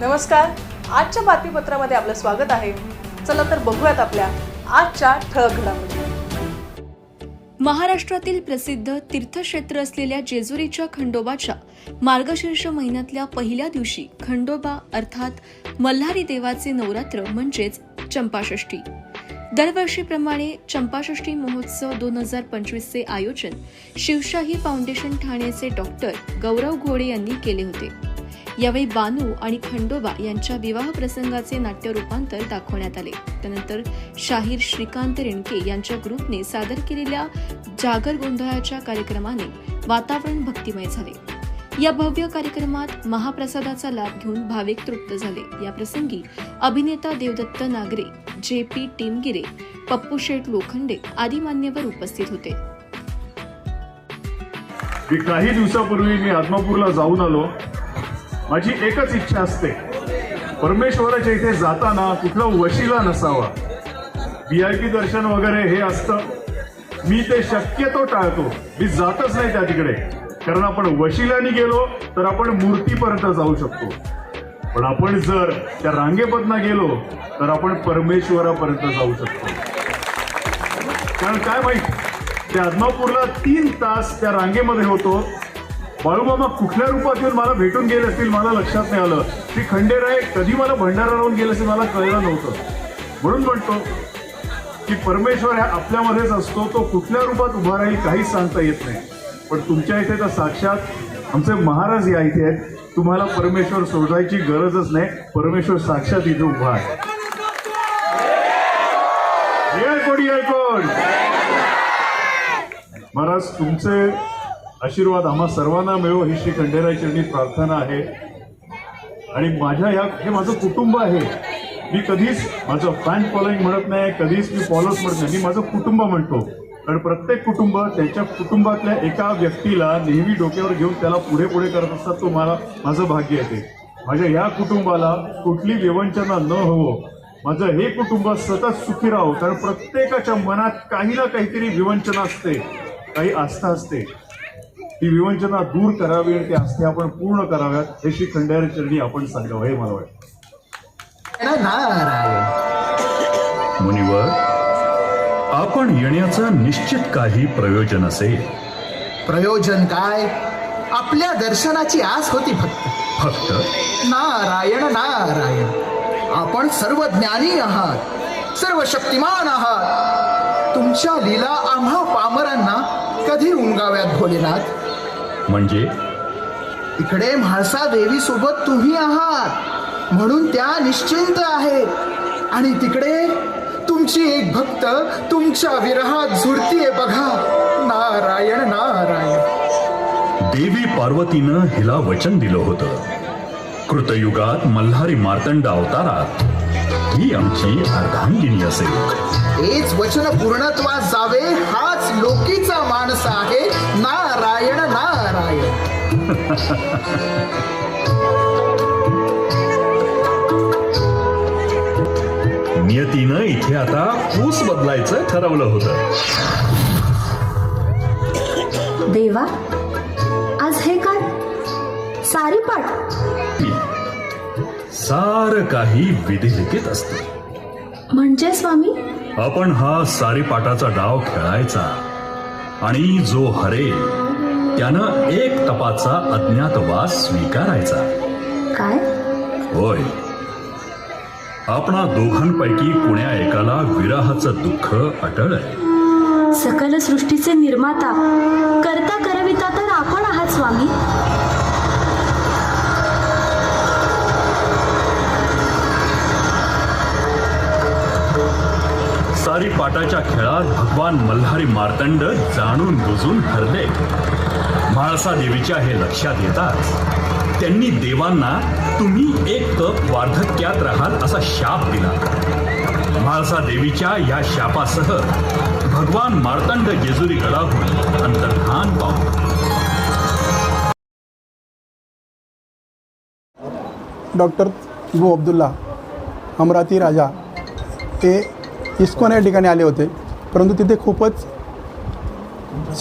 नमस्कार. आजच्या बातमीपत्रामध्ये आपलं स्वागत आहे. चला तर बघूयात आपल्या आजच्या ठळक घडामोडी. महाराष्ट्रातील प्रसिद्ध तीर्थक्षेत्र असलेल्या जेजुरीच्या खंडोबाच्या मार्गशीर्ष महिन्यातल्या पहिल्या दिवशी खंडोबा अर्थात मल्हारी देवाचे नवरात्र म्हणजेच चंपाषष्ठी. दरवर्षीप्रमाणे चंपाषष्ठी महोत्सव दोन हजार पंचवीसचे आयोजन शिवशाही फाउंडेशन ठाण्याचे डॉक्टर गौरव घोडे यांनी केले होते. यावेळी बानू आणि खंडोबा यांच्या विवाह प्रसंगाचे नाट्य रूपांतर दाखवण्यात आले. त्यानंतर शाहीर श्रीकांत रेणके यांच्या ग्रुपने सादर केलेल्या जागर गोंधळाच्या कार्यक्रमाने वातावरण भक्तिमय झाले. या भव्य कार्यक्रमात महाप्रसादाचा लाभ घेऊन भाविक तृप्त झाले. या प्रसंगी अभिनेता देवदत्त नागरे जे पी टिमगिरे पप्पू शेठ लोखंडे आदी मान्यवर उपस्थित होते. काही दिवसापूर्वी मी आत्मापूरला जाऊन आलो. माझी एकच इच्छा असते. परमेश्वराच्या इथे जाताना कुठला वशिला नसावा. व्ही आय पी दर्शन वगैरे हे असतं. मी ते शक्यतो टाळतो. मी जातच नाही त्या तिकडे. कारण आपण वशिलाने गेलो तर आपण मूर्तीपर्यंत जाऊ शकतो. पण आपण जर त्या रांगेमधनं गेलो तर आपण परमेश्वरापर्यंत जाऊ शकतो. कारण काय माहीत? त्या आदमापूरला तीन तास त्या रांगेमध्ये होतो. बाळूबाबा कुठल्या रूपात येऊन मला भेटून गेले असतील मला लक्षात नाही आलं. श्री खंडेराय कधी मला भंडारा राहून गेले असेल मला कळलं नव्हतं. म्हणून म्हणतो की परमेश्वर हा आपल्यामध्येच असतो तो कुठल्या रूपात उभा राहील काहीच सांगता येत नाही. पण तुमच्या इथे तर साक्षात आमचे महाराज या इथे आहेत. तुम्हाला परमेश्वर शोधायची गरजच नाही. परमेश्वर साक्षात इथे उभा आहे. ये कोणी आहे कोण महाराज तुमचे आशीर्वाद आम्हा सर्वांना मिळो ही श्री खंडेरायचरणी प्रार्थना आहे. आणि माझ्या ह्या हे माझं कुटुंब आहे. मी कधीच माझं फॅन फॉलोईंग म्हणत नाही कधीच मी फॉलोअर्स म्हणत नाही. मी माझं कुटुंब म्हणतो. कारण प्रत्येक कुटुंब त्याच्या कुटुंबातल्या एका व्यक्तीला नेहमी डोक्यावर घेऊन त्याला पुढे पुढे करत असतात तो मला माझं भाग्य येते माझ्या या कुटुंबाला कुठली विवंचना न हवं माझं हे कुटुंब सतत सुखी राहो. कारण प्रत्येकाच्या मनात काही ना काहीतरी विवंचना असते काही आस्था असते. ती विवंचना दूर करावी आणि ती आस्था आपण पूर्ण कराव्यात हे श्री खंडेराय चरणी आपण सांगावं हे मला वाटतं. नारायण मुनिवर आपण येण्याचं निश्चित काही प्रयोजन असेल. प्रयोजन काय? आपल्या दर्शनाची आस होती फक्त. फक्त? नारायण नारायण. आपण सर्व ज्ञानी आहात सर्व शक्तिमान आहात. तुमच्या लीला आम्हा पामरांना कधी उमगाव्यात भोलेनाथ? म्हणजे? इकडे म्हाळसा देवी सोबत तुम्ही आहात. म्हणून त्या निश्चिंत आहेत. आणि तिकडे तुमची एक भक्त तुमच्या विरहात झुरतीये बघा. नारायण नारायण. देवी पार्वतीनं हिला वचन दिलं होतं. कृतयुगात मल्हारी मार्तंड अवतारात ही आमची अर्धांगिनी असेल. हेच वचन पूर्णत्वास जावे हाच लोकीचा माणस आहे. नारायण नारायण नियतीनं इथे आता पूस बदलायचं ठरवलं होतं. देवा आज हे काय? सारी पाठ. सार काही विधिलिखित असते. म्हणजे स्वामी? आपण हा सारीपाटाचा डाव खेळायचा आणि जो हरेल त्यानं एक तपाचा अज्ञातवास स्वीकारायचा. काय? होय. आपणा दोघांपैकी कुण्या एकाला विरहाचं दुःख अटळ आहे सकल सृष्टीचे निर्माता करता करविता तर आपण आहात स्वामी. सारी पाटाच्या खेळात भगवान मल्हारी मार्तंड जाणून बुजून हरले. म्हाळसा देवीच्या हे लक्षात येताच त्यांनी देवांना तुम्ही एक कप वार्धक्यात राहाल असा शाप दिला. म्हाळसा देवीच्या या शापासह भगवान मार्तंड जेजुरी गडाहून अंतर्धान पाहू डॉक्टर इबू अब्दुल्ला अमराती राजा ते इस्कॉन या ठिकाणी आले होते परंतु तिथे खूपच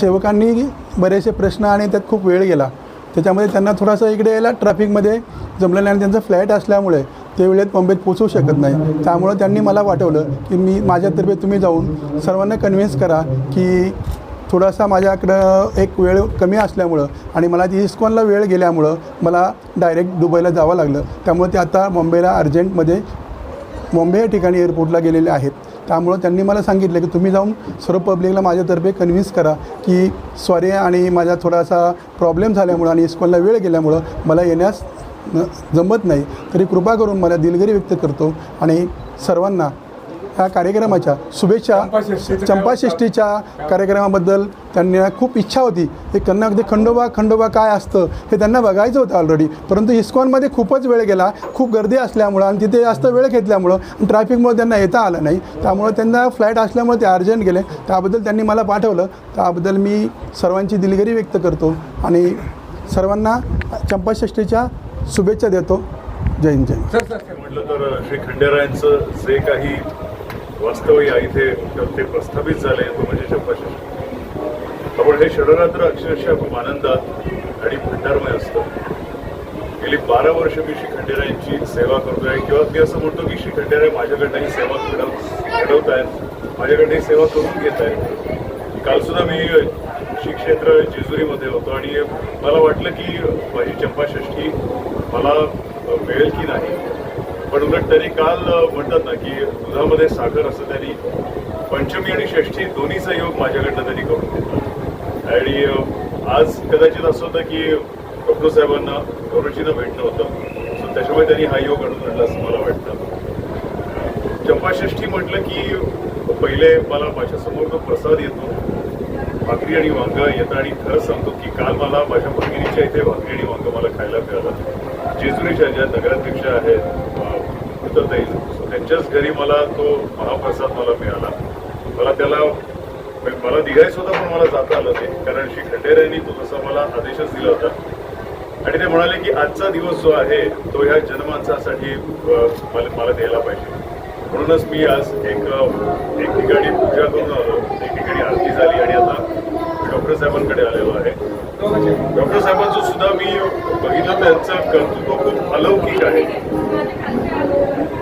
सेवकांनी बरेचसे प्रश्न आणि त्यात खूप वेळ गेला. त्याच्यामध्ये त्यांना थोडासा इकडे यायला ट्रॅफिकमध्ये जमलं नाही आणि त्यांचं फ्लॅट असल्यामुळे ते वेळेत मुंबईत पोचू शकत नाही. त्यामुळं त्यांनी मला वाटवलं की मी माझ्यातर्फे तुम्ही जाऊन सर्वांना कन्व्हिन्स करा की थोडासा माझ्याकडं एक वेळ कमी असल्यामुळं आणि मला ती इस्कॉनला वेळ गेल्यामुळं मला डायरेक्ट दुबईला जावं लागलं. त्यामुळे ते आता मुंबईला अर्जंटमध्ये मुंबई या ठिकाणी एअरपोर्टला गेलेले आहेत. त्यामुळं त्यांनी मला सांगितलं की तुम्ही जाऊन सर्व पब्लिकला माझ्यातर्फे कन्व्हिन्स करा की सॉरी आणि माझा थोडासा प्रॉब्लेम झाल्यामुळं आणि इस्कॉनला वेळ गेल्यामुळं मला येण्यास न जमत नाही. तरी कृपा करून मला दिलगिरी व्यक्त करतो आणि सर्वांना ह्या कार्यक्रमाच्या शुभेच्छा चंपाषष्ठीच्या कार्यक्रमाबद्दल त्यांना खूप इच्छा होती. की त्यांना ते खंडोबा खंडोबा काय असतं हे त्यांना बघायचं होतं ऑलरेडी परंतु इस्कॉनमध्ये खूपच वेळ गेला. खूप गर्दी असल्यामुळं आणि तिथे जास्त वेळ घेतल्यामुळं ट्रॅफिकमुळे त्यांना येता आलं नाही. त्यामुळं त्यांना फ्लाईट असल्यामुळे ते अर्जंट गेले. त्याबद्दल त्यांनी मला पाठवलं. त्याबद्दल मी सर्वांची दिलगिरी व्यक्त करतो आणि सर्वांना चंपाषष्ठीच्या शुभेच्छा देतो. जय हिंद जय. म्हटलं तर श्री खंडेरायांचं जे काही वास्तव या इथे ते प्रस्थापित झाले तो म्हणजे चंपाषष्ठी आपण हे षडरात्र अक्षरशः खूप आनंदात आणि भंडारमय असतं. गेली बारा वर्ष मी श्री खंडेरायांची सेवा करतोय किंवा मी असं म्हणतो की श्री खंडेराय माझ्याकडनंही सेवा घडव घडवत आहेत माझ्याकडनंही सेवा करून घेत आहेत कालसुद्धा मी श्री क्षेत्र जेजुरीमध्ये होतो आणि मला वाटलं की माझी चंपाषष्ठी मला मिळेल की नाही. पण उलट त्यांनी काल म्हणतात ना की दुधामध्ये साखर असं त्यांनी पंचमी आणि षष्ठी दोन्हीचा योग माझ्याकडनं त्यांनी करून घेतला आणि आज कदाचित असं होतं की डॉक्टर साहेबांना गौरवजीनं भेटणं होतं. सो त्याच्यामुळे त्यांनी हा योग आणून आणला असं मला वाटतं. चंपाषष्ठी म्हटलं की पहिले मला माझ्यासमोर तो प्रसाद येतो. भाकरी आणि वांग येतं आणि खरं सांगतो की काल मला माझ्या भगिनीच्या इथे भाकरी आणि वांग मला खायला मिळालं. जेजुरीच्या ज्या नगराध्यक्ष आहेत त्यांच्याच घरी मला तो महाप्रसाद मला मिळाला. मला त्याला मला निघायचं होतं पण मला जाता आलं नाही. कारण श्री खंडेरायांनी तो तसा मला आदेशच दिला होता. आणि ते म्हणाले की आजचा दिवस जो आहे तो ह्या जनमानसासाठी मला मला द्यायला पाहिजे. म्हणूनच मी आज एक एक ठिकाणी पूजा करून आलो. एक ठिकाणी आरती झाली आणि आता डॉक्टर साहेबांकडे आलेलो आहे. डॉक्टर साहेबांचं सुद्धा मी बघितलं त्यांचं कर्तृत्व खूप अलौकिक आहे.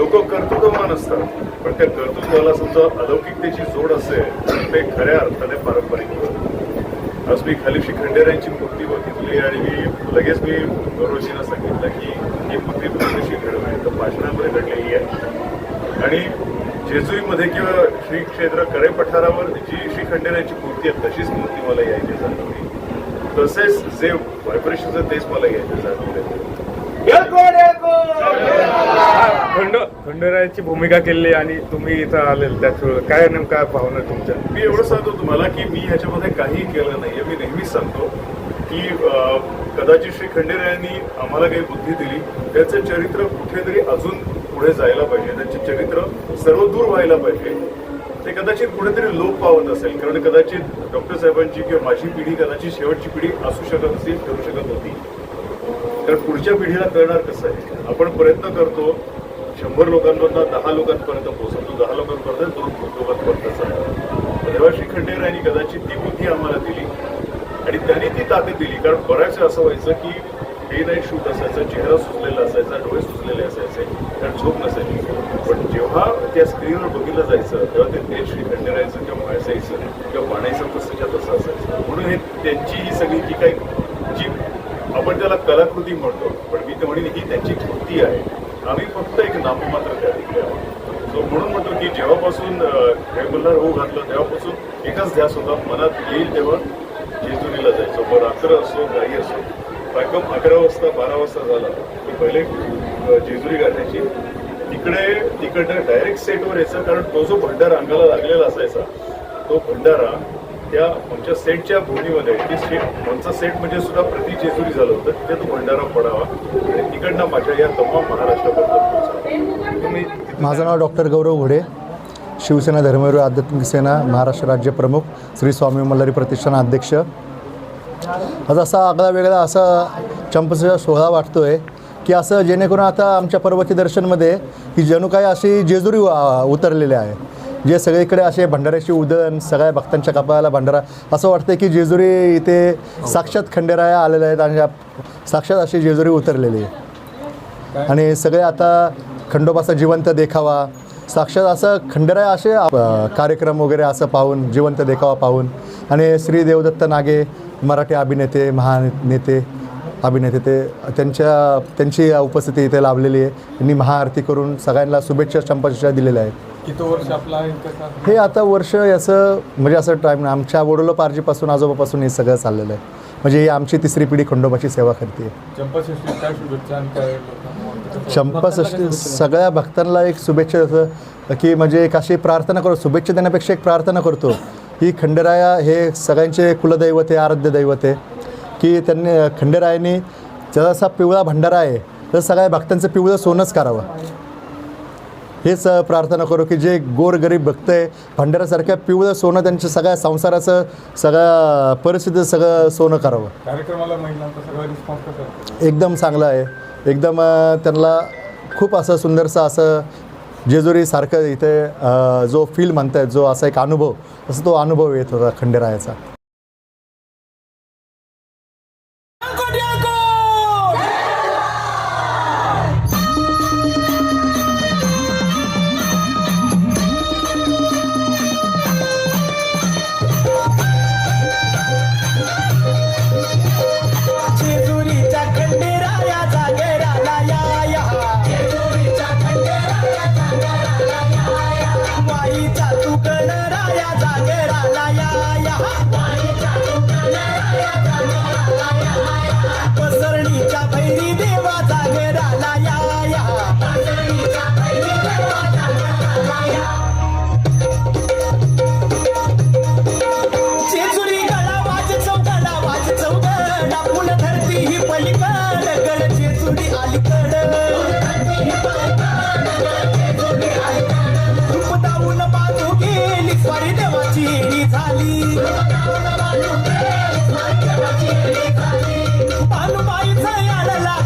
लोक कर्तृत्वमान असतात पण त्या कर्तृत्वाला समजा अलौकिकतेची जोड असेल तर ते खऱ्या अर्थाने पारंपरिक होतं. आज मी खाली श्री खंडेरायांची मूर्ती बघितली आणि मी लगेच मी गौरवजींना सांगितलं की ही मूर्ती तुम्ही कशी घडवली तर भाषणामध्ये घडलेली आहे. आणि जेजुईमध्ये किंवा श्री क्षेत्रकडे पठारावर जी श्री खंडेरायांची मूर्ती आहे तशीच मूर्ती मला यायची जाणवली. तसेच जे व्हायब्रेशन आहे तेच मला यायचे जाणवले. खंड खंडरायाची भूमिका केली आणि तुम्ही इथं आलेल त्यात काय नेमका भावना तुमच्या? मी एवढं सांगतो तुम्हाला की मी ह्याच्यामध्ये काही केलं नाहीये. मी नेहमीच सांगतो की कदाचित श्री खंडेरायांनी आम्हाला काही बुद्धी दिली. त्याचं चरित्र कुठेतरी अजून पुढे जायला पाहिजे. त्याचे चरित्र सर्व दूर व्हायला पाहिजे. ते कदाचित कुठेतरी लोप पावत असेल. कारण कदाचित डॉक्टर साहेबांची किंवा माझी पिढी कदाचित शेवटची पिढी असू शकत असेल ठरू शकत होती कारण पुढच्या पिढीला कळणार कसं आहे? आपण प्रयत्न करतो शंभर लोकांपर्यंत दहा लोकांपर्यंत पोहोचवतो. दहा लोकांपर्यंत दोन लोकांपर्यंत तेव्हा श्री खंडेरायांनी कदाचित ती बुद्धी आम्हाला दिली. आणि त्यांनी ती ताकद दिली. कारण बऱ्याच असं व्हायचं की हे नाही शूट असायचं चेहरा सुचलेला असायचा डोळे सुचलेले असायचे. कारण झोप नसायची. पण जेव्हा त्या स्क्रीनवर बघितलं जायचं तेव्हा ते तेज श्री किंवा भासायचं किंवा बाणायचं तसंच्या तसं असायचं. म्हणून हे त्यांची ही सगळी जी काही कलाकृती म्हणतो पण मी तर म्हणेन ही त्यांची कृती आहे. आम्ही फक्त एक नाममात्र त्या ठिकाणी सो म्हणून म्हणतो की जेव्हापासून अं, होऊ घातलं तेव्हापासून एकच ध्यास होता मनात येईल तेव्हा जेजुरीला जायचो. मग रात्र असो काही असो. बायकम अकरा वाजता बारा वाजता झाला. की पहिले जेजुरी गाठायची. तिकडे तिकडं डायरेक्ट सेटवर यायचं कारण तो जो भंडारा अंगाला लागलेला असायचा तो भंडारा त्या आमच्या सेटच्या भूमीमध्ये ती सेट आमचा सेट म्हणजे सुद्धा प्रति जेजुरी झालं होतं. तिथे तो भंडारा पडावा. आणि तिकडनं माझ्या या तमाम महाराष्ट्राबद्दल तुम्ही माझं नाव डॉक्टर गौरव घोडे. शिवसेना धर्मवीर आध्यात्मिक सेना महाराष्ट्र राज्य प्रमुख. श्री स्वामी मल्हारी प्रतिष्ठान अध्यक्ष. आज असा आगळा वेगळा असा चंपचा सोहळा वाटतो आहे की असं जेणेकरून आता आमच्या पर्वती दर्शनमध्ये ही जणू काही अशी जेजुरी उतरलेली आहे. जे सगळीकडे असे भंडाऱ्याची उदन सगळ्या भक्तांच्या कपाळाला भंडारा. असं वाटतं की जेजुरी इथे साक्षात खंडेराया आलेले आहेत आणि साक्षात अशी जेजुरी उतरलेली आहे. आणि सगळे आता खंडोबाचा जिवंत देखावा. साक्षात असं खंडेराय असे कार्यक्रम वगैरे असं पाहून जिवंत देखावा पाहून. आणि श्री देवदत्त नागे मराठी अभिनेते महानेते अभिनेते ते त्यांच्या त्यांची उपस्थिती इथे लाभलेली आहे. त्यांनी महाआरती करून सगळ्यांना शुभेच्छा चंपाच्या दिलेल्या आहेत. किती वर्ष आपला आहे? कसा हे आता वर्ष याचं म्हणजे असं टाईम आमच्या वडोलोपार्जीपासून आजोबापासून हे सगळं चाललेलं आहे. म्हणजे ही आमची तिसरी पिढी खंडोबाची सेवा करते. चंपाषष्ठी सगळ्या भक्तांना एक शुभेच्छा देतो की म्हणजे एक अशी प्रार्थना करतो शुभेच्छा देण्यापेक्षा एक प्रार्थना करतो. ही खंडेराया हे सगळ्यांचे कुलदैवत आहे आराध्य दैवत आहे. की त्यांनी खंडेरायाने जसा पिवळा भंडारा आहे तर सगळ्या भक्तांचं पिवळं सोनंच करावं. हेच प्रार्थना करू की जे गोरगरीब भक्त आहे भंडाऱ्यासारख्या पिवळं सोनं त्यांच्या सगळ्या संसाराचं सगळ्या परिस्थितीचं सगळं सोनं करावं. कार्यक्रमाला महिलांचा? एकदम चांगलं आहे. एकदम त्यांना खूप असं सुंदरसं असं जेजुरीसारखं इथे जो फील म्हणतायत जो असा एक अनुभव असं तो अनुभव येत होता खंडेरायाचा.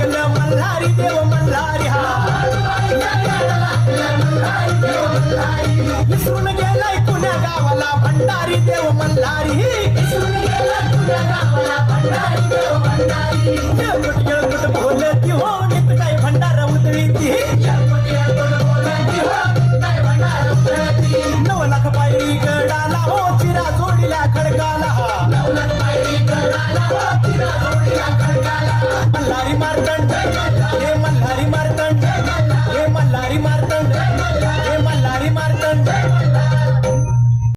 लागलं मल्हारी देव मल्हारी हा. विसरून गेलाय पुण्या गावाला भंडारी देव मल्हारी